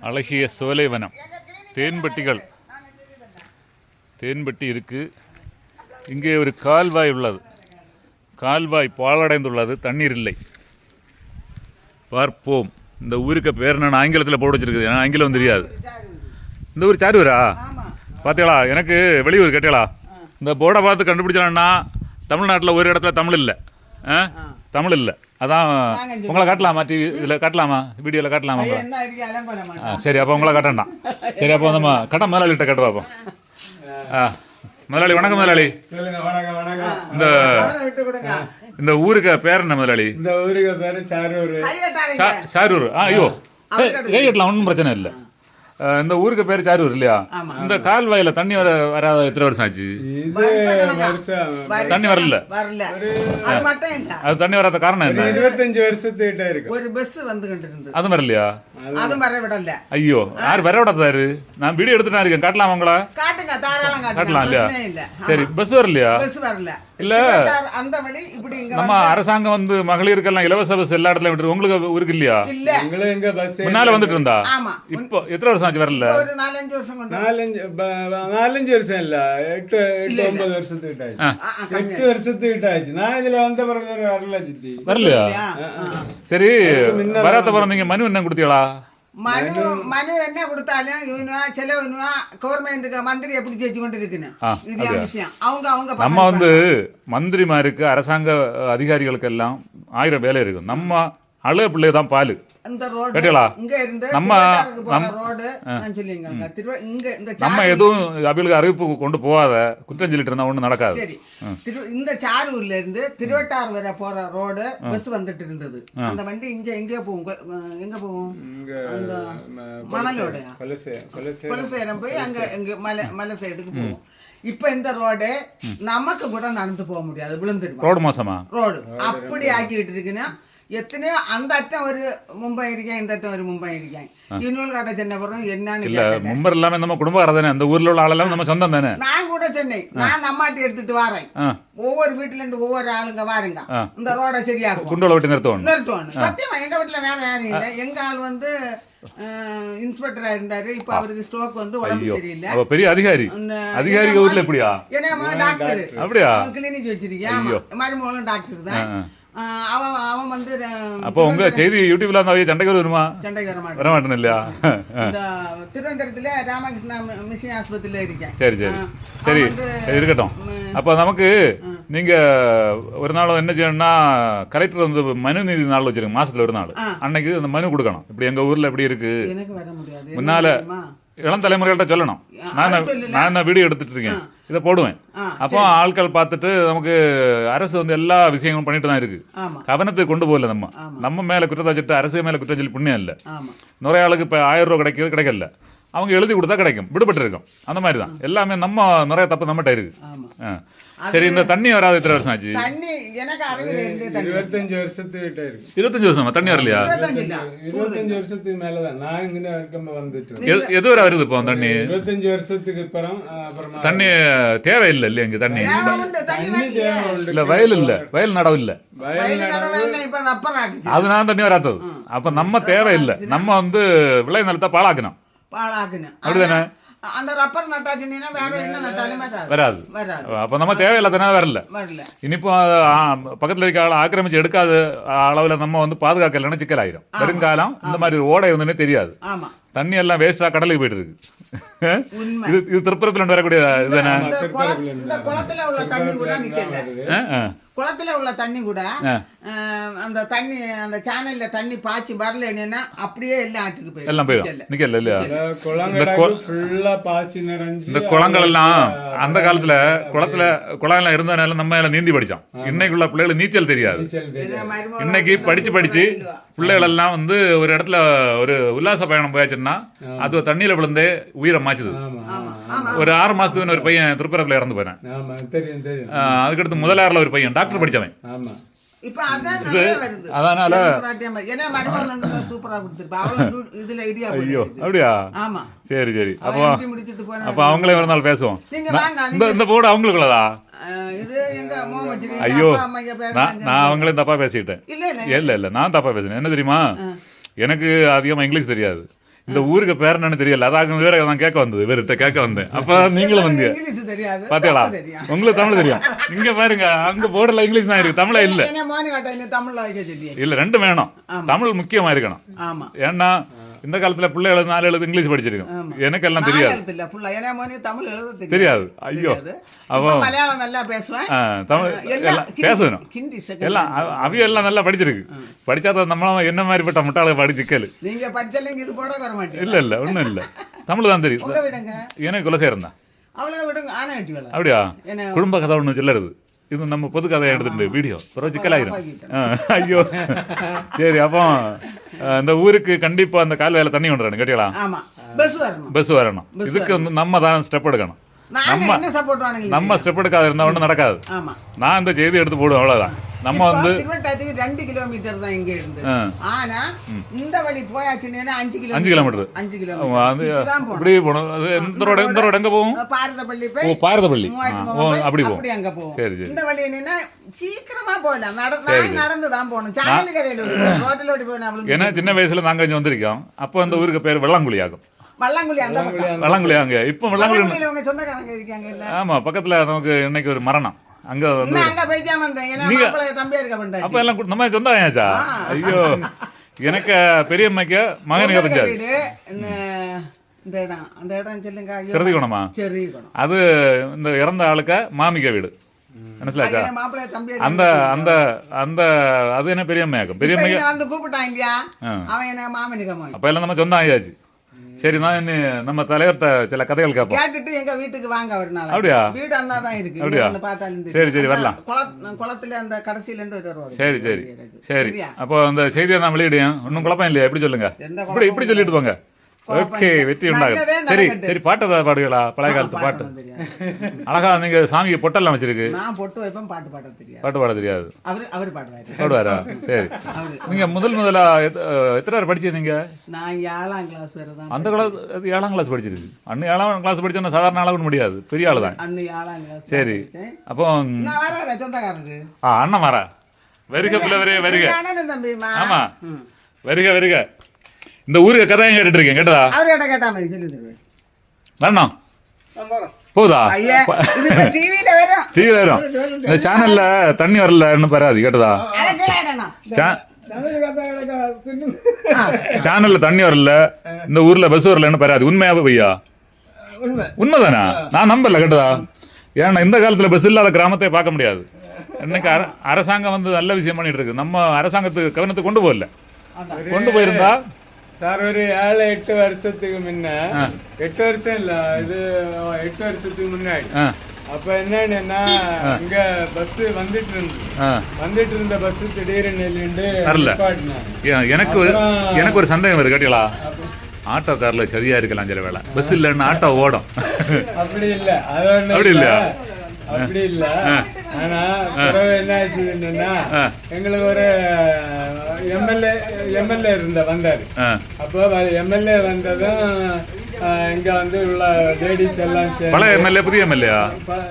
அழகிய சோலைவனம் தேன்பட்டிகள் தேன்பட்டி இருக்கு. இங்கே ஒரு கால்வாய் உள்ளது. கால்வாய் பாழடைந்துள்ளது. தண்ணீர் இல்லை. பார்ப்போம். இந்த ஊருக்கு பேர் நான் ஆங்கிலத்தில் போட்டு வச்சிருக்குது. ஏன்னா ஆங்கிலம் தெரியாது. இந்த ஊர் சாருவரா? பார்த்தீங்களா எனக்கு வெளியூர் கேட்டீங்களா? இந்த போர்டை பார்த்து கண்டுபிடிச்சானா தமிழ்நாட்டில் ஒரு இடத்துல தமிழ் இல்லை. ஆ? தமிழ் இல்லை. அதான் உங்களை காட்டலாமா டிவி இதில் காட்டலாமா வீடியோவில் காட்டலாமா ஆ சரி அப்போ உங்களை கட்டண்டாம் சரி அப்போ நம்ம கட்ட முதலாளிகிட்ட கட்டு பார்ப்போம் ஆ முதலாளி வணக்கம் முதலாளி இந்த இந்த ஊருக்கு பேர் என்ன முதலாளி இந்த ஊருக்கு பேரு சாரூர் சாரூர் ஆ ஐயோ ஏய், கை கட்டலாம் ஒன்றும் பிரச்சனை இல்லை இந்த ஊருக்கு பேர் சாரூர் இல்லையா. இந்த கால்வாயில தண்ணி வர வராத எத்தனை வருஷம் ஆச்சு? தண்ணி வரல. வரல. அது தண்ணி வராத காரணம் என்ன? இருபத்தஞ்சு வருஷத்துக்கிட்ட இருக்கு. ஒரு பஸ் இருந்தது அது வரலையா? அதுவும் வர விடல. ஐயோ யார் வர விடாதாரு நான் வீடியோ எடுத்துட்டு இருக்கேன். காட்டலாம் உங்களா? காட்டுங்க தாராளம் காட்டலாம் காட்டலாம் இல்லையா? சரி பஸ் வரலையா? பஸ் வரல. இல்ல. அந்த வழி இப்படி இங்க நம்ம அரசாங்கம் வந்து மகளிருக்கெல்லாம் இலவச பஸ் எல்லா இடத்துலயும் விட்டு உங்களுக்கு ஊருக்கு இல்லையா? முன்னால வந்துட்டு இருந்தா? ஆமா. இப்போ எத்தனை வருஷம் நாலஞ்சு வருஷம் கொண்டு நாலஞ்சு ப- நாலஞ்சு வருஷம் இல்ல எட்டு எட்டு ஒன்பது வருஷத்துக்கிட்ட ஆச்சு ஆ. ஆ, ஆ, எட்டு வருஷத்துக்கிட்ட ஆச்சு நான் இதுல வந்த பிறகு வேற வரல சித்தி வரலையா ஆ, ஆ. சரி வராத்த பிறகு நீங்க மனு என்ன கொடுத்தீங்களா மனு மனு என்ன கொடுத்தாலும் இவனுவா செலவனுவா கவர்மெண்ட்டுக்கு மந்திரியை பிடிச்சி வச்சு கொண்டு இருக்கணும் ஆ, இது என் விஷயம் அவங்க அவங்க நம்ம வந்து மந்திரிமாருக்கு அரசாங்க அதிகாரிகளுக்கு எல்லாம் ஆயிரம் வேலை இருக்கும் நம்ம அழுக பிள்ளை தான் பால். இந்த ரோடு கேட்டீங்களா? இங்க இருந்து நம்ம- நம்ம- ரோடு நான் சொல்லிங்க திருவ இங்க இந்த நம்ம சாரு- எதுவும் அவங்களுக்கு அறிவிப்பு கொண்டு போகாத குற்றம் சொல்லிட்டு இருந்தா ஒன்றும் நடக்காது. இந்த சாரூர்ல இருந்து திருவட்டார் வரை போற ரோடு பஸ் வந்துட்டு இருந்தது. அந்த வண்டி இங்க எங்க போகும் எங்க போகும்? இங்க அந்த ம- மணலோடையா கொலசை கொலசை கொலசேரம் போய் அங்க எங்க மலை மலை சைடுக்கு போகும். இப்ப இந்த ரோடு நமக்கு கூட நடந்து போக முடியாது விழுந்துடுவோம் ரோடு மோசமா? ரோடு. அப்படி ஆக்கிட்டு இருக்குன்னா எத்தனையோ அந்த அட்டம் ஒரு மும்பை இருக்கேன் இந்த அட்டம் ஒரு மும்பை இருக்கேன். இன்னொரு கடை சென்னை போறோம் என்னன்னு இல்ல. மும்பர் எல்லாமே நம்ம குடும்பக்கார தானே? அந்த ஊர்ல உள்ள ஆளெல்லாம் நம்ம சொந்தம் தானே? நான் கூட சொன்னேன். நான் நம்மாட்டி எடுத்துட்டு வரேன். ஒவ்வொரு வீட்டுல இருந்து ஒவ்வொரு ஆளுங்க வாருங்க. இந்த ரோட சரியாக்கும் குண்டோல விட்டு நிறுத்தணும் நிறுத்துவாங்க சத்தியமா எங்க வீட்டுல வேற யாரும் இல்ல. எங்க ஆள் வந்து இன்ஸ்பெக்டரா இருந்தாரு. இப்ப அவருக்கு ஸ்ட்ரோக் வந்து உடம்பு சரியில்லை. அவ பெரிய அதிகாரி. அந்த அதிகாரிக ஊர்ல எப்படியா? என்ன டாக்டர். அப்படியா? கிளினிக் வச்சிருக்கேன். மருமகளும் டாக்டர் தான். அவன் வந்து அப்போ உங்க செய்தி யூடியூப்ல இருந்தா சண்டைக்கு வருமா? சண்டைக்கு வர மாட்டான். வர மாட்டேன் இல்லையா திருவனந்தபுரத்துல ராமகிருஷ்ணா மிஷின் ஆஸ்பத்திரியில இருக்கேன். சரி சரி. சரி இருக்கட்டும். அப்போ நமக்கு நீங்க ஒரு நாள் என்ன செய்யணும்னா கலெக்டர் வந்து மனு நீதி நாள் வச்சிருங்க மாசத்துல ஒரு நாள். அன்னைக்கு அந்த மனு கொடுக்கணும். இப்படி எங்க ஊர்ல இப்படி இருக்கு. முன்னால? இளம் தலைமுறைகள்ட்ட சொல்லணும். நான். நான் என்ன வீடியோ எடுத்துட்டு இருக்கேன் இதை போடுவேன். அப்போ ஆட்கள் பார்த்துட்டு நமக்கு அரசு வந்து எல்லா விஷயங்களும் பண்ணிட்டு தான் இருக்கு. கவனத்துக்கு கொண்டு போகல நம்ம. நம்ம மேல குற்றத்தை வச்சுட்டு அரசு மேல குற்றம் சொல்லி புண்ணியம் இல்லை. நிறைய ஆளுக்கு இப்போ ஆயிரம் ரூபா கிடைக்கிறது கிடைக்கல. அவங்க எழுதி கொடுத்தா கிடைக்கும். விடுபட்டு இருக்கும் அந்த மாதிரி தான் எல்லாமே நம்ம நிறைய தப்பு நம்மகிட்ட இருக்கு. சரி இந்த தண்ணி வராது எத்தனை வருஷம் ஆச்சு? இருபத்தஞ்சு வருஷத்துக்கிட்ட இருக்கு. இருபத்தஞ்சு வருஷமா? தண்ணி வரலையா? இருபத்தஞ்சு இல்ல. வருஷத்துக்கு மேலதான். நான் இங்க இருக்க வந்துட்டு. எது- வரை வருது இப்போ தண்ணி? இருபத்தஞ்சு வருஷத்துக்கு அப்புறம் அப்புறமா தண்ணி தேவையில்லை இல்லையா இங்க தண்ணி? தேவை. தேவை. இல்ல வயல் இல்ல. வயல் நடவு இல்ல. அதனால தண்ணி வராதது. அப்ப நம்ம தேவையில்லை. நம்ம வந்து விளை நிலத்தை பாழாக்கணும். வராது அப்ப நம்ம தேவையில்லாதனால வரல வரல இனிப்போ ஆ, பக்கத்துல இருக்க ஆளை ஆக்கிரமிச்சு எடுக்காத அளவுல நம்ம வந்து பாதுகாக்கலைன்னா சிக்கல் ஆயிரும் வருங்காலம் இந்த மாதிரி ஒரு ஓடை இருந்துன்னே தெரியாது ஆமா தண்ணி எல்லாம் வேஸ்டா கடலுக்கு போயிட்டு இருக்கு இது இது திருப்பரப்பில் வரக்கூடிய இதுதானே குளத்துல உள்ள தண்ணி கூட அந்த தண்ணி அந்த சேனல்ல தண்ணி பாய்ச்சி வரலன்னா அப்படியே எல்லாம் ஆட்டுக்கு போயிடும். எல்லாம் போயிடும். நிக்கல. இல்லையா? இந்த குளங்கள் எல்லாம் அந்த காலத்துல குளத்துல குளம் எல்லாம் இருந்தனால நம்ம எல்லாம் நீந்தி படிச்சோம் இன்னைக்குள்ள பிள்ளைகளுக்கு நீச்சல் தெரியாது. இன்னைக்கு படிச்சு படிச்சு பிள்ளைகள் எல்லாம் வந்து ஒரு இடத்துல ஒரு உல்லாச பயணம் போயாச்சுன்னா அது தண்ணியில விழுந்தே உயிரை மாச்சுது ஒரு ஆறு மாசத்துக்கு ஒரு பையன் திருப்பரப்பில் இறந்து போறேன் ஆமா தெரியும் தெரியும். அதுக்கடுத்து முதலாறுல ஒரு பையன் டாக்டர் படிச்சவன். ஆமா இப்ப அதான் நிறைய வருது. அதனால ஐயோ அப்படியா? ஆமா. சரி சரி. அப்போ அப்போ அவங்களே ஒரு நாள் பேசுவோம். இந்த இந்த போர்டு அவங்களுக்குள்ளதா? ஐயோ நான் அவங்களையும் தப்பா பேசிட்டேன் இல்ல இல்ல. நான் தப்பா பேசினேன். என்ன தெரியுமா? எனக்கு அதிகமா இங்கிலீஷ் தெரியாது. இந்த ஊருக்கு பேர் என்னன்னு தெரியல. அதாக வேற நான் கேட்க வந்தது. இவர்கிட்ட கேட்க வந்தேன். அப்ப நீங்களும் வந்து பாத்தீங்களா? தமிழ் தெரியும். உங்களுக்கு தமிழ் தெரியும். இங்க பாருங்க அங்க போர்டுல இங்கிலீஷ் தான் இருக்கு. தமிழே இல்ல? இல்ல ரெண்டும் வேணும். தமிழ் முக்கியமா இருக்கணும். ஏன்னா இந்த காலத்துல பிள்ளை எழுது நாலு எழுது இங்கிலீஷ் படிச்சிருக்கும். எனக்கு எல்லாம் தெரியாது. தமிழ் எழுத தெரியாது. ஐயோ. அப்போ மலையாளம் நல்லா பேசுவேன். தமிழ் பேசணும். எல்லாம் அ- அவிய எல்லாம் நல்லா படிச்சிருக்கு. படிச்சாதான் நம்மளும் என்ன மாதிரிப்பட்ட முட்டாளை படிச்சிக்கல் நீங்க படிச்சலைங்க இது போட வர மாட்டீங்க இல்ல இல்ல ஒண்ணும் இல்ல. தமிழ் தான் தெரியும். எனக்கு குலசேரம் தான். அவ்வளோ விடுங்க. ஆனா அப்படியா? குடும்ப கதை ஒண்ணு சொல்லருது இது நம்ம பொது கதையை எடுத்துட்டு வீடியோ. பிறகு சிக்கலாயிரும் ஐயோ. சரி அப்போ ஆ, இந்த ஊருக்கு கண்டிப்பா அந்த கால்வாயில தண்ணி கொண்டு வரணும் கேட்டீங்களா? பஸ் வரணும். இதுக்கு வந்து நம்ம தான் ஸ்டெப் எடுக்கணும். நாங்க என்ன சப்போர்ட் வாங்க நம்ம ஸ்டெப் எடுக்காத இருந்தா ஒன்றும் நடக்காது. நான் இந்த செய்தி எடுத்து போடுவேன் அவ்வளவுதான். நம்ம வந்து திருவட்டாத்துக்கு ரெண்டு கிலோமீட்டர் தான் இங்க இருந்து. ஆனா இந்த வழி போயாச்சுன்னா அஞ்சு கிலோமீட்டர் அஞ்சு கிலோமீட்டர் அஞ்சு கிலோமீட்டர் தான் போகணும். எந்த ரோடு எந்த ரோடு எங்க போகும்? பாரதப்பள்ளி போய் பாரதப்பள்ளி. அப்படி போகும். அப்படி அங்க போவோம் சரி சரி. இந்த வழி என்னன்னா சீக்கிரமா போகலாம். நடந்து தான் போகணும். சாயல் போய் நம்மளுக்கு ஏன்னா சின்ன வயசுல நாங்க இங்க வந்திருக்கோம். அப்போ அந்த ஊருக்கு பேர் வெள்ளாங்குழி ஆகும் வல்லாங்குழி அந்த வெள்ளாங்குழி அங்க. இப்போ வல்லாங்குழியில உங்க சொந்தக்காரங்க இருக்காங்க இல்ல. ஆமா பக்கத்துல நமக்கு இன்னைக்கு ஒரு மரணம். அங்க வந்து அங்க ஏன்னா தம்பியா இருக்க அப்ப எல்லாம் நம்ம சொந்தம் ஆயாச்சா? ஐயோ எனக்கு மகனுக்கு இந்த இடம். அந்த இடம் சொல்லுங்க ஐயோ. சிறதி குணமா? சரி அது இந்த இறந்த ஆளுக்க மாமிக்க வீடு. மனசிலாச்சா அந்த அந்த அந்த அது என்ன பெரியம்மையாக்கும்? இப்ப என்னை வந்து கூப்பிட்டான் இல்லையா. அவன் என்ன மாமனுக்கு அப்ப எல்லாம் நம்ம சொந்தம் ஆயாச்சு. சரி நான் நம்ம தலைவர்கிட்ட சில கதைகள் கேட்போம் கேட்டுட்டு எங்க வீட்டுக்கு வாங்க ஒரு நாள் அப்படியா? வீடு அந்தா தான் இருக்கு அப்படியா? பார்த்தாலும். சரி, சரி, வரலாம். குள- குளத்துல அந்த கடைசியில இருந்து. சரி சரி சரி? அப்போ அந்த செய்தியை நான் வெளியிடுவேன் ஒன்றும் குழப்பம் இல்லையா எப்படி சொல்லுங்க இப்படி இப்படி சொல்லிட்டு போங்க ஓகே வெற்றி உண்டாகும் சரி. சரி பாட்டு ஏதாவது பாடுகளா பழைய காலத்து பாட்டு. அழகா நீங்க சாமிக்கு பொட்டெல்லாம் வச்சிருக்கு. நான் பொட்டு வைப்பேன் பாட்டு பாட தெரியாது. பாட்டு பாட தெரியாது. அவரு அவரு பாடுவாரு. பாடுவாரா? சரி. நீங்க முதல் முதலா எத்த- எத்தனை பேர் படிச்சீங்க நான் ஏழாம் கிளாஸ் வரை தான் அந்த கிளாஸ் அது ஏழாம் கிளாஸ் படிச்சிருக்கு. அண்ணன் ஏழாம் கிளாஸ் படிச்சோன்னா சாதாரண ஆளாக முடியாது. பெரிய ஆளு தான். அன்னு ஏழாம் கிளாஸ் சரி. அப்போ சொந்தக்காரரு. ஆ அண்ணன் வரா வருக பிள்ளை வருக. வருக ஆமா. வருக வருக. இந்த ஊருக்கு கதையும் கேட்டுட்டு இருக்கேன் கேட்டதா? அவரு கிட்ட கேட்டா மாதிரி சொல்லி. தருவேன் வரணும் போதா டிவியில வரும். இந்த சேனல்ல தண்ணி வரலன்னு பராது கேட்டதா? சேனல்ல தண்ணி வரல. இந்த ஊர்ல பஸ் வரலன்னு பராது உண்மையாவே பையா உண்மைதானா? நான் நம்பல கேட்டதா? ஏன்னா இந்த காலத்துல பஸ் இல்லாத கிராமத்தை பார்க்க முடியாது. இன்னைக்கு அர- அரசாங்கம் வந்து நல்ல விஷயம் பண்ணிட்டு இருக்கு. நம்ம அரசாங்கத்துக்கு கவனத்துக்கு கொண்டு போகல. கொண்டு போயிருந்தா சார் ஒரு ஏழு எட்டு வருஷத்துக்கு முன்ன எட்டு வருஷம் இல்ல இது எட்டு வருஷத்துக்கு முன்னாடி. அப்ப என்னன்னா இங்க பஸ் வந்துட்டு இருந்தது. வந்துட்டு இருந்த பஸ் திடீர்னு எனக்கு எனக்கு ஒரு சந்தேகம் வருது கேட்டீங்களா? ஆட்டோ கார்ல சரியா இருக்கலாம் சில வேலை பஸ் இல்லைன்னு ஆட்டோ ஓடும். அப்படி இல்ல. அப்படி இல்ல? அப்படி இல்ல. ஆனா என்ன ஆச்சுன்னா எங்களுக்கு ஒரு எம்எல்ஏ எம்எல்ஏ இருந்த வந்தாரு. அப்போ எம்எல்ஏ வந்ததும் இங்க வந்து உள்ள லேடிஸ் எல்லாம் பழைய எம்எல்ஏ புதிய எம்எல்ஏயா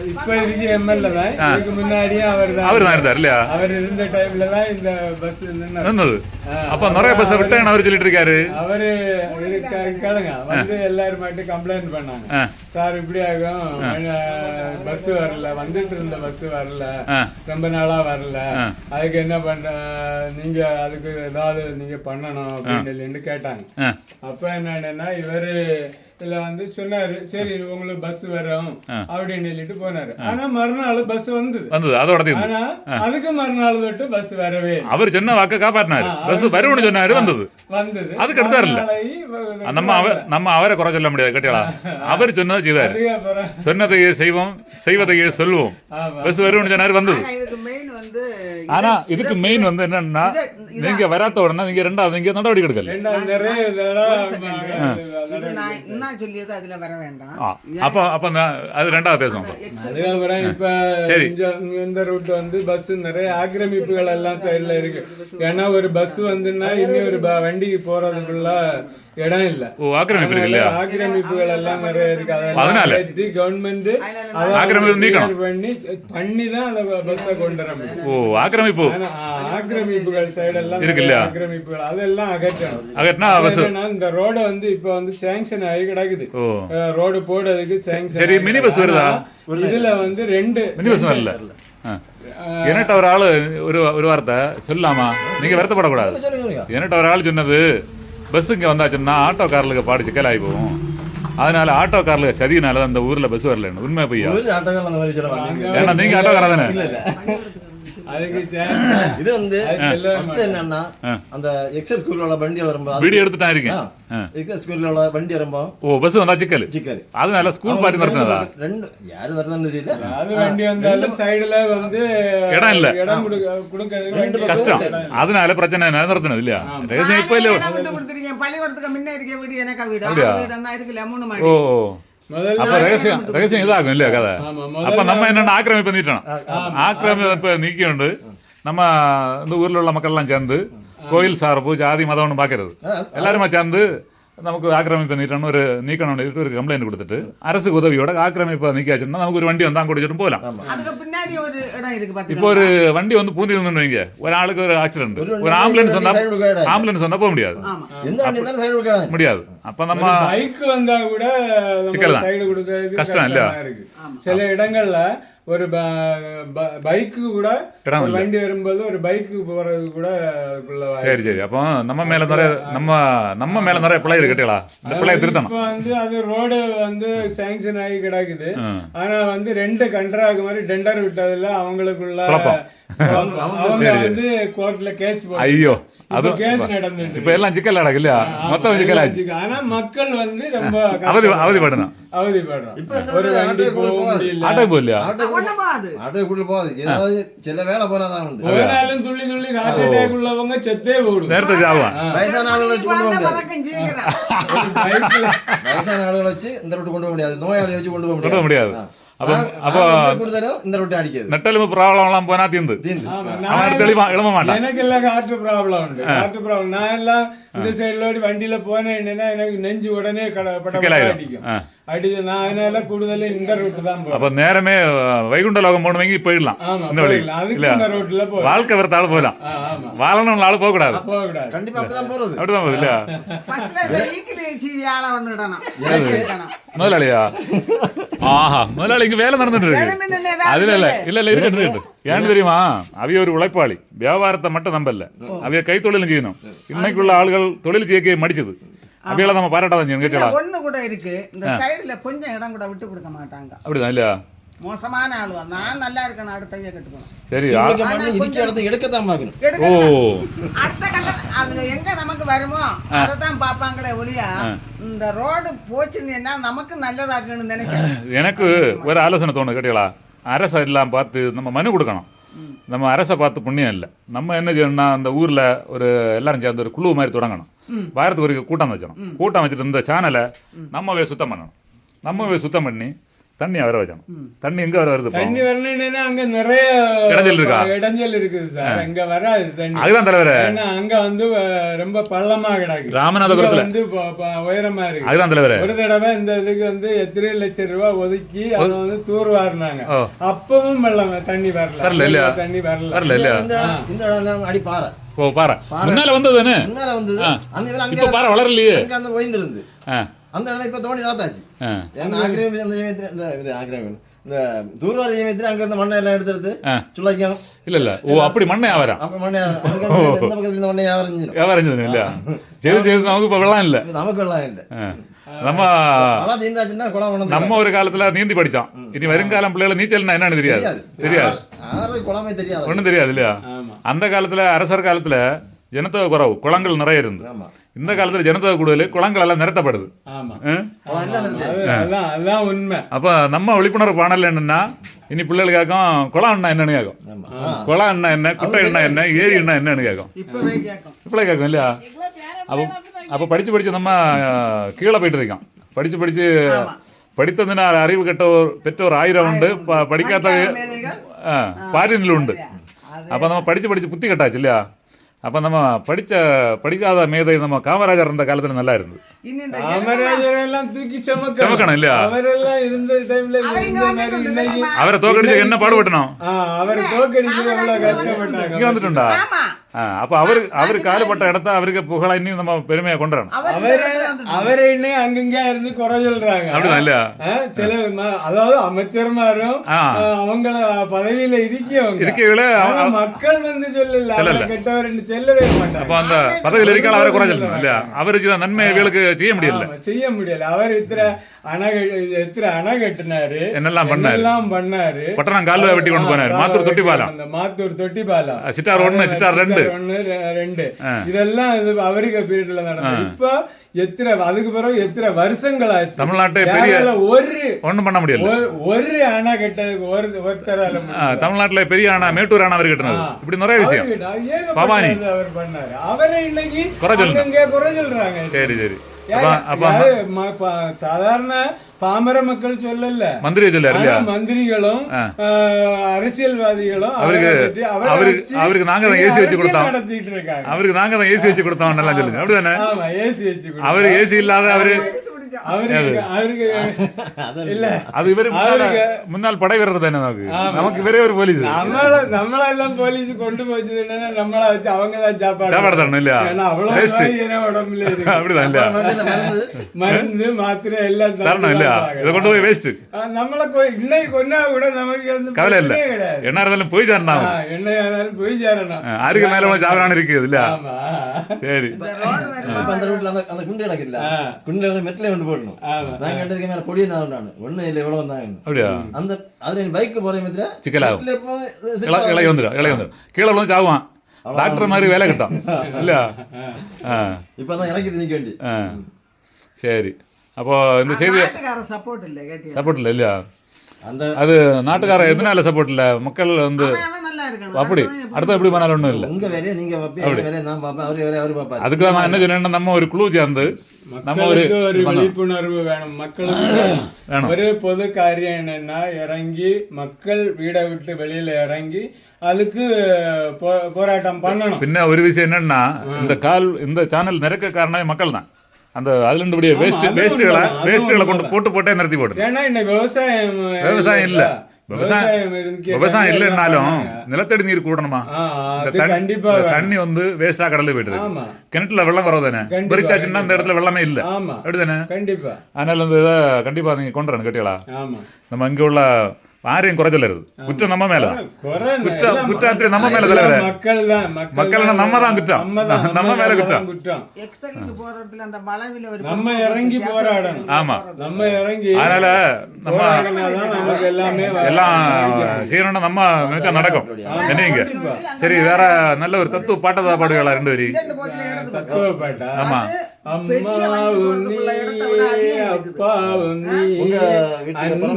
இப்ப- இருக்க எம்எல்ஏ தான். இதுக்கு முன்னாடியே அவர் தான் அவர் தான் இருந்தார் இல்லையா? அவர் இருந்த டைம்ல தான் இந்த பஸ் நின்னு இருந்தது அப்ப நிறைய பஸ் விட்டேன்னு அவர் சொல்லிட்டு இருக்காரு அவரு கேளுங்க. வந்து எல்லாரும் மட்டும் கம்ப்ளைண்ட் பண்ணாங்க. சார் இப்படி ஆகும். பஸ் வரல. வந்துட்டு இருந்த பஸ் வரல. ரொம்ப நாளா வரல. அதுக்கு என்ன பண்ண நீங்க அதுக்கு ஏதாவது நீங்க பண்ணணும் அப்படின்னு கேட்டாங்க. அப்ப என்னன்னா இவரு இதுல வந்து சொன்னாரு சரி உங்களுக்கு பஸ் வரும் அப்படின்னு சொல்லிட்டு போனாரு. ஆனா மறுநாள் பஸ் வந்தது. வந்தது அதோட ஆனா அதுக்கு மறுநாள் தொட்டு பஸ் வரவே. அவர் சொன்ன வாக்க காப்பாற்றினாரு பஸ் வரும்னு சொன்னாரு வந்தது. வந்தது. அதுக்கு அடுத்தாரு இல்ல. நம்ம அவர் நம்ம அவரை குறை சொல்ல முடியாது கேட்டீங்களா அவர் சொன்னதை செய்தாரு. சொன்னதையே செய்வோம் செய்வதையே சொல்லுவோம். பஸ் வரும்னு சொன்னாரு வந்தது. ஆனா இதுக்கு மெயின் வந்து ஆனா இதுக்கு மெயின் வந்து என்னன்னா நீங்க வராத உடனே நீங்க ரெண்டாவது நீங்க நடவடிக்கை எடுக்கல. ரெண்டாவது நிறைய தடவை இது நான் என்ன சொல்லியது அதுல வர வேண்டாம். ஆ, அப்ப அப்ப அது ரெண்டாவது பேசுவோம் அதுக்கப்புறம் இப்ப. இங்க இங்க இந்த ரூட் வந்து பஸ் நிறைய ஆக்கிரமிப்புகள் எல்லாம் சைடுல இருக்கு. ஏன்னா ஒரு பஸ் வந்துன்னா இனி ஒரு வண்டிக்கு போறதுக்குள்ள இடம் இல்ல ஓ ஆக்கிரமிப்பு இருக்கு இல்லையா ஆக்கிரமிப்புகள் எல்லாம் நிறைய இருக்கு அதனால? கவர்மெண்ட் ஆக்கிரமிப்பு நீக்கணும். பண்ணி பண்ணி தான் அந்த பஸ்ஸை கொண்டு வர முடியும் ஓ ஆக்கிரமிப்பு ஆக்கிரமிப்புகள் சைடெல்லாம் இருக்கு நிறைய இல்லையா? ஆக்கிரமிப்புகள் அதெல்லாம் அகற்றணும் அகட்டினா பஸ் இந்த ரோட வந்து இப்ப வந்து சாங்ஷன் ஆகி கிடக்குது ஓ ரோடு போடுறதுக்கு sanction சரி, மினி. பஸ் வருதா? இதுல வந்து ரெண்டு மினி பஸ் வரல. என்கிட்ட ஒரு ஆளு ஒரு ஒரு வார்த்தை சொல்லாமா நீங்க வருத்தப்படக்கூடாது என்கிட்ட ஒரு ஆள் சொன்னது பஸ் இங்க வந்தாச்சுன்னா ஆட்டோ காரலுக்கு பாடி சிக்கலாகி போகும் அதனால ஆட்டோ காரலுக்கு சதினால அந்த ஊர்ல பஸ் வரலன்னு. உண்மை சொல்லுவாங்க ஏன்னா நீங்க ஆட்டோ கார தானே? இது வந்து அது என்னன்னா. அந்த எக்ஸல் ஸ்கூல்ல உள்ள வண்டி வரும்போது வீடியோ எடுத்துட்டா இருக்கேன். எக்ஸல் ஸ்கூல்ல உள்ள வண்டி வரும்போது ஓ பஸ் வந்தா சிக்கல் சிக்கல் அதனால ஸ்கூல் பாட்டி நடத்தினதா ரெண்டு யாரு நடத்தான்னு தெரியல. அது வண்டி வந்தாலும் சைடுல வந்து இடம் இல்ல. இடம் கொடுக்க கஷ்டம். அதனால பிரச்சனை நிறுத்தினது இல்லையா? ரேஷன் இப்ப இல்ல பள்ளிக்கூடத்துக்கு முன்ன இருக்க வீடு எனக்கு வீடு? வீடு தான் இருக்குல்ல மூணு மாடி. ஓ. அப்ப ரகசியம் ரகசியம் இதாகும் இல்லையா கதை? அப்ப நம்ம என்னன்னா ஆக்கிரமிப்பு நீட்டணும்? ஆக்கிரமிப்பு நீக்கிண்டு நம்ம இந்த ஊர்ல உள்ள மக்கள் எல்லாம் சேர்ந்து கோயில் சார்பு ஜாதி மதம்னு பாக்குறது. எல்லாருமே சேர்ந்து நமக்கு ஆக்கிரமிப்பை நீட்டணும் ஒரு நீக்கணும்னு சொல்லிட்டு ஒரு கம்ப்ளைண்ட் கொடுத்துட்டு அரசுக்கு உதவியோட ஆக்கிரமிப்பை நீக்கியாச்சுன்னா நமக்கு ஒரு வண்டி வந்தா கொடுத்துட்டு போகலாம். அதுக்கு பின்னாடி ஒரு இடம் இருக்கு இப்போ ஒரு வண்டி வந்து பூந்தி வந்து வைங்க. ஒரு ஆளுக்கு ஒரு ஆக்சிடென்ட் ஒரு ஆம்புலன்ஸ் வந்தா. ஆம்புலன்ஸ் வந்தா போக முடியாது. முடியாது. அப்ப நம்ம பைக் வந்தா கூட சிக்கல் தான். கஷ்டம் இல்லையா? சில இடங்கள்ல ஒரு பைக்கு கூட இடம் ஒரு. வண்டி வரும்போது ஒரு பைக்கு போறது கூட சரி சரி அப்போ நம்ம மேல நிறைய நம்ம நம்ம மேல நிறைய பிள்ளை இருக்கட்டீங்களா இந்த பிள்ளைய திருத்தணும் இப்ப வந்து அது ரோடு வந்து சாங்ஷன் ஆகி கிடக்குது. ஆனா வந்து ரெண்டு கண்ட்ராக் மாதிரி டெண்டர் விட்டதுல அவங்களுக்குள்ள. அவங்க வந்து கோர்ட்ல கேஸ் ஐயோ அது அது கேஸ் நடந்துட்டு இப்ப எல்லாம் சிக்கல் அடக்கு இல்லையா மொத்தம் சிக்கல். ஆனா மக்கள் வந்து ரொம்ப அவதி. அவதிப்படணும் சில வேலை போனாதான் உண்டு. போனாலும் துள்ளி துள்ளி உள்ளவங்க செத்தே போடும் நேரத்துக்கு ஆகும் வயசான ஆளுகளை வச்சு கொண்டு போக வந்த முடியாது வயசான ஆளுகளை வச்சு இந்த ரூட்டு கொண்டு போக முடியாது. நோயாளியை வச்சு கொண்டு போக முடியாது. நெட்டெலும்பு ப்ராப்ளம் எல்லாம் போனா தீர்ந்து தீர்ந்து ஆமா, அவன் நான் தெளிவா எழும மாட்டான். எனக்கு எல்லாம் ஹார்ட் ப்ராப்ளம் உண்டு. ஹார்ட் ப்ராப்ளம் நான் எல்லாம் இந்த சைடுல ஓடி வண்டியில போனேன் என்னன்னா எனக்கு நெஞ்சு உடனே. அடிக்கும். அடிச்சு நான் அதனால கூடுதல் இந்த ரூட் தான் அப்ப நேரமே வைகுண்ட லோகம் போனவங்க போயிடலாம் ஆமா இந்த வழி போயிடலாம். இல்ல இந்த ரோட்ல போய் வாழ்க்கை வரத்தாலும் போகலாம் ஆமா வாழணும் ஆளு போக கூடாது போக கூடாது கண்டிப்பா அப்படிதான் போறது அப்படிதான் போகுது இல்லையா முதலாளியா ஆஹா முதலாளி இங்க வேலை நடந்துட்டு இருக்கு அதுல இல்ல இல்லை. இல்ல இல்ல இருக்கு இருக்கு ஏன்னு தெரியுமா அவிய ஒரு உழைப்பாளி வியாபாரத்தை மட்டும் நம்பல அவிய கைத்தொழிலும் செய்யணும் இன்னைக்குள்ள ஆள்கள் தொழில் செய்ய மடிச்சது அவையில நம்ம பாராட்டாதான் செய்யணும் இல்ல, ஒண்ணு கூட இருக்கு. இந்த சைடுல கொஞ்சம் இடம் கூட விட்டு கொடுக்க மாட்டாங்க. அப்படிதான் இல்லையா? மோசமான ஆளு நான் நல்லா இருக்கேன் அடுத்தவைய கட்டுக்கணும் சரி இடிக்க இடத்த எடுக்கத்தான் பார்க்கணும். ஓ. அடுத்த கட்ட அதுல எங்க நமக்கு வருமோ அதை தான் பாப்பாங்களே ஒழியா இந்த ரோடு போச்சுன்னா நமக்கு நல்லதாக்கணும்னு நினைக்கிறேன். எனக்கு ஒரு ஆலோசனை தோணுது கேட்டீங்களா அரசை எல்லாம் பார்த்து நம்ம மனு கொடுக்கணும். நம்ம அரசை பார்த்து புண்ணியம் இல்லை. நம்ம என்ன செய்யணும்னா அந்த ஊர்ல ஒரு எல்லாரும் சேர்ந்து ஒரு குழு மாதிரி தொடங்கணும். வாரத்துக்கு ஒரு கூட்டம் வச்சணும் கூட்டம் வச்சுட்டு இந்த சேனலை நம்மவே சுத்தம் பண்ணணும். நம்மவே சுத்தம் பண்ணி தண்ணி வர வச்சணும். தண்ணி எங்க வர வருது தண்ணி வரணும்னா அங்க நிறைய இடைஞ்சல் இருக்கா? இடைஞ்சல் இருக்குது சார். அங்க வராது தண்ணி. அதுதான் தலைவரே. ஏன்னா அங்க வந்து ரொம்ப பள்ளமா கிடக்கு. ராமநாதபுரத்துல. வந்து உயரமா இருக்கு. அதுதான் தலைவரே. ஒரு தடவை இந்த இதுக்கு வந்து எத்தனை லட்சம் ரூபாய் ஒதுக்கி அதை வந்து தூர் வாரினாங்க. அப்பவும் வெள்ளம் தண்ணி வரல. வரல இல்லையா? தண்ணி வரல. வரல இல்லையா? இந்த இடம் அடி பாறை. ஓ பாரு முன்னால வந்தது முன்னால வந்தது. அந்த பாரு வளரலையே. அங்க அந்த ஓய்ந்திருந்து. அந்த இடம் இப்ப தோண்டி தாத்தாச்சு. ஏன்னா ஆக்கிரமிப்பு அந்த ஏமியத்துல இந்த இது ஆக்கிரமிப்பு இந்த தூர்வார ஏமியத்துல அங்க இருந்த மண்ணை எல்லாம் எடுத்து எடுத்து ஆ. சுள்ளாக்கியும் இல்ல இல்ல. ஓ அப்படி மண்ணை ஆவரா? அப்ப மண்ணை அங்க இந்த பக்கத்துல இருந்த மண்ணை வியாபாரம் வியாபாரம் இல்லையா? சரி சரி நமக்கு இப்ப வெள்ளம் இல்ல. நமக்கு எல்லாம் இல்லை. நம்ம நம்ம ஒரு காலத்துல நீந்தி படிச்சோம். இனி வருங்காலம் பிள்ளைகளை நீச்சல்னா என்னன்னு தெரியாது. தெரியாது. குளமே தெரியாது. ஒண்ணும் தெரியாது இல்லையா? அந்த காலத்துல அரசர் காலத்துல ஜனத்தொகை குறவு குளங்கள் நிறைய இருந்து. இந்த காலத்துல ஜனத்தொகை கூடுதல் குளங்கள் எல்லாம் உண்மை. அப்ப நம்ம விழிப்புணர்வு பாடல் என்னன்னா இனி பிள்ளைகள் கேட்கும் குளம் என்ன என்னன்னு கேட்கும். குளம் என்ன என்ன குட்டை என்ன என்ன ஏரி என்ன என்னன்னு கேட்கும் இப்பளே கேட்கும் இல்லையா? அப்போ அப்போ படிச்சு படிச்சு நம்ம கீழே போயிட்டு இருக்கோம். படிச்சு படிச்சு படித்ததுனால் அறிவு கெட்டோர் பெற்றோர் ஆயிரம் உண்டு. படிக்காத பாரினில் உண்டு. அப்போ நம்ம படிச்சு படிச்சு புத்தி கட்டாச்சு இல்லையா? அப்போ நம்ம படிச்ச படிக்காத மேதை நம்ம காமராஜர் இருந்த காலத்துல நல்லா இருந்து காமராஜர் எல்லாம் தூக்கி சுமக்கணும். இல்லையா? அவரெல்லாம் இருந்த டைம்ல? அவரை தோக்கடிச்சு என்ன பாடுபட்டணும்? ஆ, அவரை கஷ்டப்பட்டாங்க. இங்க வந்துட்டுண்டா? அப்ப அவரு அவரு காலுப்பட்ட இடத்த அவருக்கு புகழா இன்னும் நம்ம பெருமையா கொண்டுறோம் அவர் இன்னும் அங்கங்க இருந்து குறை சொல்றாங்க. அப்படிதான் இல்லையா? சில அதாவது அமைச்சர்மாரும் அவங்கள பதவியில இருக்கவங்க இருக்கீங்களே ஆனா மக்கள் வந்து சொல்லல கெட்டவர் சொல்லவே மாட்டாங்க. அப்ப அந்த பதவியில் இருக்கால அவரை குறை சொல்லணும் இல்லையா? அவருக்கு நன்மை இவளுக்கு செய்ய முடியல. செய்ய முடியல. அவர் இத்தனை அணை கட்டு- எத்தனை அணை கட்டினாரு. என்னெல்லாம் பண்ணாரு? பண்ணாரு? பட்டணம் கால்வாய் வெட்டி கொண்டு போனாரு. மாத்தூர் தொட்டி பாலம். அந்த மாத்தூர் தொட்டி பாலம். சிட்டார் ஒண்ணு சிட்டார் ரெண்டு. ரெ- ரெண்டு. இதெல்லாம் இது அவரிக பீரியட்ல நடந்தது. இப்ப எத்தனை அதுக்கு பிறகு எத்தனை வருஷங்கள் ஆச்சு தமிழ்நாட்டை பெரிய ஒரு ஒண்ணும் பண்ண முடியல. ஒரு- அணை கட்டதுக்கு ஒரு ஒருத்தரால தமிழ்நாட்டுல பெரிய அணா மேட்டூர் அணா அவர் கட்டினது. இப்படி நிறைய விஷயம். பவானி. அவர் பண்ணாரு. அவரை இன்னைக்கு குறை சொல்றாங்க. சரி சரி. அப்ப சாதாரண பாமர மக்கள் சொல்லல. மந்திரி சொல்லாரு மந்திரிகளும் அரசியல்வாதிகளும் அவருக்கு- அவருக்கு- அவருக்கு நாங்க தான் ஏசி வச்சு கொடுத்தோம். நடத்திட்டு இருக்காங்க. அவருக்கு நாங்க தான் ஏசி வச்சு கொடுத்தோம் எல்லாம் சொல்லுங்க. அப்படிதானே? ஆமா ஏசி வச்சு. அவரு ஏசி இல்லாத அவரு இல்ல. அது படை வீரர் தானே நமக்கு நமக்கு வேறே ஒரு போலீஸ். நம்மள நம்மளெல்லாம் போலீஸ் கொண்டு போச்சு என்னன்னா நம்மள வச்சு அவங்க தான் சாப்பாடு சாப்பாடு தரணும் இல்லையா? ஏன்னா அவ்வளவு உடம்புல அப்படிதான் இல்லையா? மருந்து மாத்திரை எல்லாம் தரணும் இல்லையா? இதை கொண்டு போய் வேஸ்ட் நம்மள கொ- இன்னைக்கு கொண்டா கூட நமக்கு வந்து கவலை இல்ல. என்ன இருந்தாலும் போய் சார்னா ஆ, என்ன ஆனாலும் போய் சேரணும். ஆறுக்கு மேல சாவரான இருக்குது இல்ல ஆமா. சரி. அந்த ரூட்ல அந்த அந்த குண்டு கிடக்குல்ல ஆ. குண்டு மெட்டில கொண்டு போடணும். நான் கேட்டதுக்கு மேல பொடியை நான். உண்டானு ஒண்ணும் இல்லை இவ்வளவு வந்தாங்க அப்படியா? அந்த அதுல பைக் போற மாதிரி சிக்கலாகும். இப்போ இளைய வந்துடும் இளைய வந்துடும் கீழே வந்து சாவுவான் டாக்டர் மாதிரி வேலை கிட்டும் இல்லையா? ஆ. இப்பதான் இறக்கி நிக்க வேண்டி சரி. அப்போ இந்த செய்தி சப்போர்ட் இல்ல கேட்டியா? சப்போர்ட் இல்லை இல்லையா? அந்த அது நாட்டுக்காரன் எதனால சப்போர்ட் இல்லை? மக்கள் வந்து அப்படி. அடுத்த எப்படி பண்ணாலும் ஒன்றும் இல்லை. உங்க வேலையை நீங்க அதுக்கு நான் என்ன சொன்னேன்னா நம்ம ஒரு குழு சேர்ந்து நம்ம ஒரு விழிப்புணர்வு வேணும். மக்களுக்கு வேணும். ஒரு பொது காரியம் என்னன்னா இறங்கி மக்கள் வீடை விட்டு வெளியில இறங்கி அதுக்கு போராட்டம் பண்ணணும். பின்ன ஒரு விஷயம் என்னன்னா இந்த கால் இந்த சேனல் நிறக்க காரணமே மக்கள் தான். அந்த அதுல இருந்து வேஸ்ட் வேஸ்ட்டுகளை வேஸ்ட்டுகளை கொண்டு. போட்டு போட்டே நிறுத்தி போடுது. ஏன்னா இன்னைக்கு விவசாயம் விவசாயம் இல்ல. விவசாயம். விவசாயம் இல்லைன்னாலும் நிலத்தடி நீர் கூடணுமா? இந்த கண்டிப்பா இந்த. தண்ணி வந்து வேஸ்டா கடல்ல போயிட்டு கிணற்றுல வெள்ளம் குறவு தானே பறிச்சாச்சுன்னா அந்த இடத்துல வெள்ளமே இல்ல. அப்படிதானே? கண்டிப்பா. அதனால இந்த இதை கண்டிப்பா நீங்க கொண்டு வரணும் கேட்டீங்களா? நம்ம இங்க உள்ள யாரையும் குறைச்சல இருக்குது குற்றம் நம்ம மேல. தான். குறை குற்றம் எல்லாம் குற்றாத்திரி நம்ம மேல எல்லாம் தலைவரே மக்கள் தான் மக்கள்னா நம்ம தான் குற்றம். நம்ம தான் நம்ம மேல தான் குற்றம். குற்றம். எக்ஸலுக்கு போறதுல அந்த மலைவில ஒரு நம்ம பக்கம் இறங்கி போட்டு போராடணும். ஆமா. நம்ம இறங்கி அதனால நம்ம எல்லாமே செய்யணும்னா நம்ம நினைச்சா நடக்கும். என்னங்க? சரி வேற நல்ல ஒரு தத்துவ பாட்டதா பாடுகளா ரெண்டு வரி ஆமா. அம்மாவும் நீ. அப்பாவும் நீ.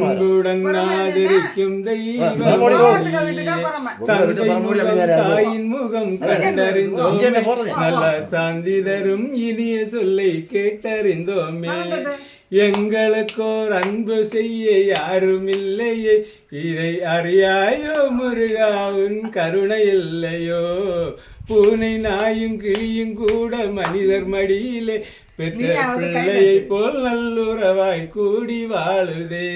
அன்புடன் ஆதரிக்கும் தாயின் முகம் கண்டறிந்தோம்? நல்ல சாந்தி தரும் இனிய சொல்லை கேட்டறிந்தோமே. எங்களுக்கோர் அன்பு செய்ய யாரும் இல்லையே இதை அறியாயோ முருகா உன் கருணை இல்லையோ. பூனை நாயும் கிளியும் கூட மனிதர் மடியிலே. பெற்ற பிள்ளையை போல் நல்லுறவாய் கூடி வாழுதே.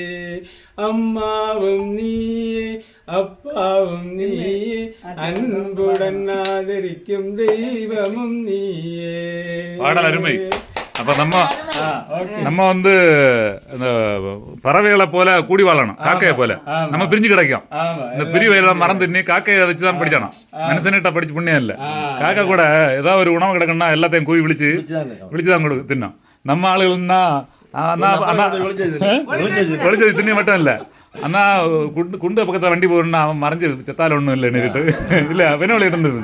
அம்மாவும் நீயே அப்பாவும் நீயே. அன்புடன் ஆதரிக்கும் தெய்வமும் நீயே. பாடல் அருமை. அப்ப நம்ம. நம்ம வந்து இந்த பறவைகளை போல கூடி வாழணும். காக்கையை போல. நம்ம பிரிஞ்சு கிடைக்கும். இந்த பிரிவையெல்லாம் மறந்து நீ காக்கையை வச்சு தான் படிச்சானோ? மனுஷனிட்ட படிச்சு புண்ணியம் இல்ல. காக்கா கூட ஏதாவது ஒரு உணவு கிடக்குன்னா எல்லாத்தையும் கூவி விழிச்சு. விழிச்சு தான் கொடு தின்னோம். நம்ம ஆளுகள்னா. ஒளிச்சது திண்ணி மட்டும் இல்ல. அண்ணா குண்டு குண்டு பக்கத்துல வண்டி போகணும்னா அவன் மறைஞ்சு செத்தால ஒண்ணும் இல்லை நிறுட்டு இல்ல வெனவழி இருந்தது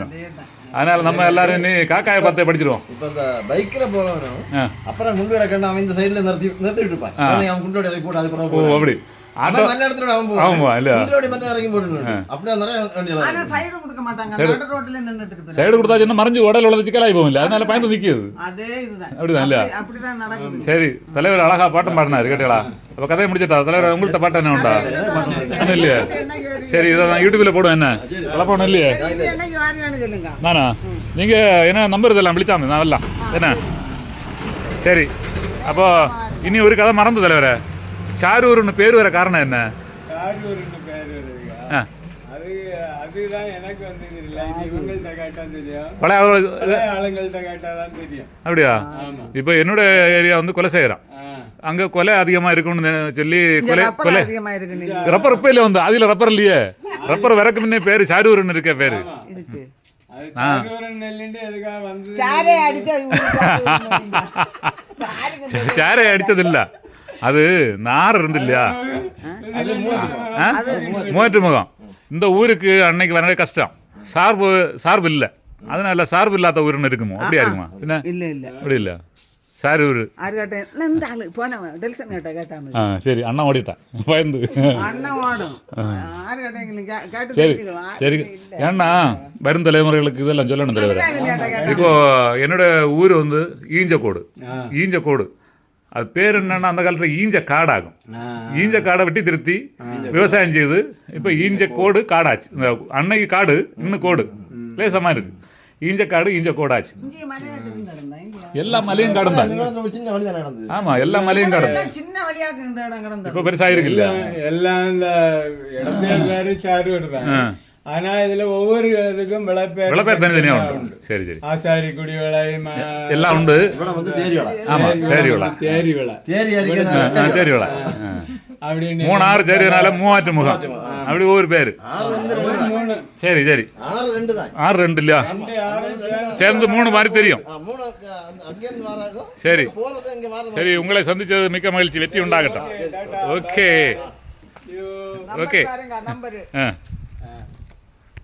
அதனால நம்ம எல்லாரும் நீ காக்காயை பார்த்தே படிச்சிருவோம் இப்ப இந்த பைக்ல போறவனும் ஆ. அப்புறம் குண்டு கிடக்கணும் அவன் இந்த சைடுல நிறுத்தி நிறுத்திட்டு இருப்பான் அவன் குண்டோட போட்டு அதுக்கப்புறம் ஓ போறான். அப்படி அவன் நல்ல இடத்துல அவன் ஆமா, போவான் இல்ல. குண்டோட மட்டும் இறங்கி போட்டு அப்படியே வண்டியெல்லாம் ஆனா இருக்கு. சைடு கொடுக்க மாட்டாங்க. நடு ரோட்ல நின்னுட்டு இருக்குது. சைடு கொடுத்தாச்சுன்னா மறைஞ்சு உடல் உள்ள சிக்கலாகி போகும் இல்ல அதனால பயந்து நிற்கிது அதே இதுதான். அப்படிதான்? அப்படி- அப்படிதான் நடக்குது. சரி தலைவர் அழகா பாட்டம் பாடினாரு கேட்டீங்களா அப்ப கதையை முடிச்சிட்டா தலைவர் உங்கள்கிட்ட பாட்டு என்ன உண்டா? ஒன்றும் இல்லையா? என்ன கேள்வி? சரி இதை நான் யூடியூப்ல போடுவேன் என்ன? குழப்பம் ஒன்றும் இல்லையே? இது என்னைக்கு வாரியான்னு சொல்லுங்க நானா? நீங்க என்ன நம்பர் இதெல்லாம் நான் வரலாம். என்ன? சரி. அப்போ இனி ஒரு கதை மறந்து தலைவரே. சாரூர்னு பேர் வர காரணம் என்ன? சாரூர்னு பேர் வருதுங்க. ஆ. அது அதுதான் எனக்கு வந்து தெரியல இது இவங்கள்ட்ட கேட்டா தெரியும். பழைய ஆளுங்கள்ட்ட தான் தெரியும். அப்படியா? இப்போ என்னோட ஏரியா வந்து குலசேகரம் ஆ. அங்க கொலை அதிகமா இருக்கும்னு சொல்லி கொலை கொலை. ரப்பர் இப்ப வந்து அதுல ரப்பர் இல்லையே. ரப்பர் விறக்கு முன்னே பேரு சாரூர்னு இருக்க பேரு. சாரை அடிச்சது இல்ல. அது நார் இருந்து இல்லையா? மூவாற்று முகம். இந்த ஊருக்கு அன்னைக்கு வர கஷ்டம். சார்பு சார்பு இல்லை. அதனால சார்பு இல்லாத ஊருன்னு இருக்குமோ? அப்படியா இருக்குமா? என்ன? இல்ல இல்ல. அப்படி இல்ல. சாரி ஊரு ஆ சரி. அண்ணா ஓடிட்டான் பயந்து. சரி. சரி. ஏன்னா வரும் தலைமுறைகளுக்கு இதெல்லாம் சொல்லணும் தலைவர். இப்போ என்னோட ஊர் வந்து ஈஞ்சக்கோடு. ஆ. ஈஞ்சக்கோடு. அது பேர் என்னன்னா அந்த காலத்துல ஈஞ்ச காடாகும். ஈஞ்ச காடை வெட்டி திருத்தி விவசாயம் செய்து இப்போ ஈஞ்ச கோடு. காடாச்சு. இந்த அன்னைக்கு காடு இன்னும் கோடு. லேசா மாறிச்சு ஈஞ்ச காடு ஈஞ்ச கோடாச்சு. எல்லா மலையும் காடும் தான் ஆமா எல்லா மலையும் காடும் சின்ன இப்போ பெருசாயிருக்கு இல்ல எல்லாம் இந்த இடத்துல சாரூர் தான் ஆ. ஆனா இதுல ஒவ்வொரு இதுக்கும் விளப்பேர் விளப்பேர் தனித்தனியா உண்டு. சரி சரி. ஆசாரி குடி விளை எல்லாம் உண்டு. வந்து தேரி விழா ஆமா தேரி விழா தேரி தேரி விழா. அப்படின்னு மூணு ஆறு சேரியனால மூவாற்று முகம். அப்படி ஒவ்வொரு பேரு. சரி சரி. ஆறு ரெண்டு தான். ஆறு ரெண்டு இல்லையா? சேர்ந்து மூணு மாதிரி தெரியும். சரி. சரி உங்களை சந்திச்சது மிக்க மகிழ்ச்சி. வெற்றி உண்டாகட்டும். Okay okay. ஆ.